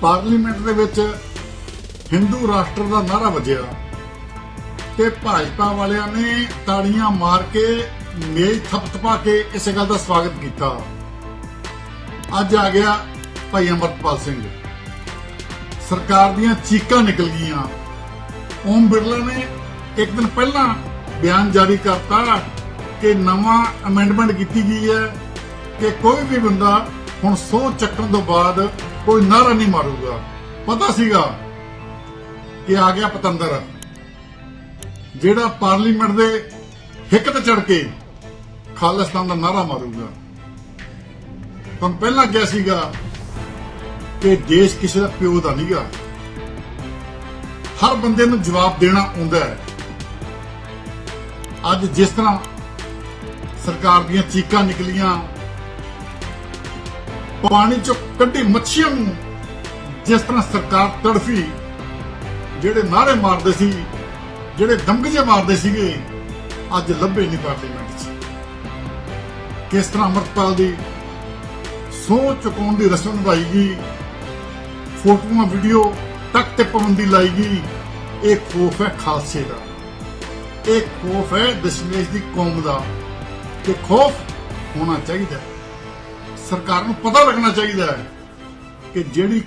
Parliament ਦੇ ਵਿੱਚ ਹਿੰਦੂ ਰਾਸ਼ਟਰ ਦਾ ਨਾਰਾ ਵੱਜਿਆ ਤੇ ਭਾਜਪਾ ਵਾਲਿਆਂ ਨੇ ਤਾੜੀਆਂ ਮਾਰ ਕੇ ਮੇਜ਼ ਥਪਥਪਾ ਕੇ ਇਸ ਗੱਲ ਦਾ ਸਵਾਗਤ ਕੀਤਾ। ਅੱਜ ਆ ਗਿਆ ਭਾਈ ਅਮਰਪਾਲ ਸਿੰਘ। ਸਰਕਾਰ ਦੀਆਂ ਚੀਕਾਂ ਨਿਕਲ ਗਈਆਂ। ਓਮ ਬਿਰਲਾ ਨੇ ਇੱਕ ਦਿਨ ਪਹਿਲਾਂ ਬਿਆਨ ਜਾਰੀ ਕਰਤਾ ਕਿ ਨਵਾਂ ਅਮੈਂਡਮੈਂਟ ਕੀਤੀ ਗਈ ਹੈ ਕਿ ਕੋਈ ਵੀ ਬੰਦਾ ਹੁਣ ਸਹੁੰ ਚੱਕਣ ਤੋਂ ਬਾਅਦ ਕੋਈ ਨਾਰਾ ਨਹੀਂ ਮਾਰੂਗਾ। ਪਤਾ ਸੀਗਾ ਕਿ ਆ ਗਿਆ ਪਤੰਦਰ। ਜਿਹੜਾ ਪਾਰਲੀਮੈਂਟ ਦੇ ਹਿੱਕ ਤੇ ਚੜ ਕੇ ਖਾਲਿਸਤਾਨ ਦਾ ਨਾਰਾ ਮਾਰੂਗਾ। ਤੁਹਾਨੂੰ ਪਹਿਲਾਂ ਕਿਹਾ ਸੀਗਾ ਕਿ ਦੇਸ਼ ਕਿਸੇ ਦਾ ਪਿਓ ਦਾ ਨਹੀਂਗਾ ਹਰ ਬੰਦੇ ਨੂੰ ਜਵਾਬ ਦੇਣਾ ਆਉਂਦਾ ਹੈ। ਅੱਜ ਜਿਸ ਤਰ੍ਹਾਂ ਸਰਕਾਰ ਦੀਆਂ ਚੀਕਾਂ ਨਿਕਲੀਆਂ ਪਾਣੀ ਚੋਂ ਕੱਢੀ ਮੱਛੀਆਂ ਨੂੰ, ਜਿਸ ਤਰ੍ਹਾਂ ਸਰਕਾਰ ਤੜਫੀ, ਜਿਹੜੇ ਨਾਰੇ ਮਾਰਦੇ ਸੀ, ਜਿਹੜੇ ਦਮਗਜੇ ਮਾਰਦੇ ਸੀਗੇ, ਅੱਜ ਲੱਭੇ ਨਹੀਂ ਪਾਰਲੀਮੈਂਟ 'ਚ। ਕਿਸ ਤਰ੍ਹਾਂ ਅਮਰਪਾਲ ਦੀ ਸੋਚ ਚੁਕਾਉਣ ਦੀ ਰਸਮ ਨਿਭਾਈ ਗਈ ਫੋਟੋਆਂ, ਵੀਡੀਓ ਤੱਕ ਤੇ ਪਾਬੰਦੀ ਲਾਈ ਗਈ ਇਹ ਖੋਫ ਹੈ ਖਾਲਸੇ ਦਾ। ਇਹ ਖੋਫ ਹੈ ਦਸ਼ਮੇਸ਼ ਦੀ ਕੌਮ ਦਾ। ਤੇ ਖੋਫ ਹੋਣਾ ਚਾਹੀਦਾ। ਸਰਕਾਰ ਨੂੰ ਪਤਾ ਲੱਗਣਾ ਚਾਹੀਦਾ ਹੈ ਕਿ ਜਿਹੜੀ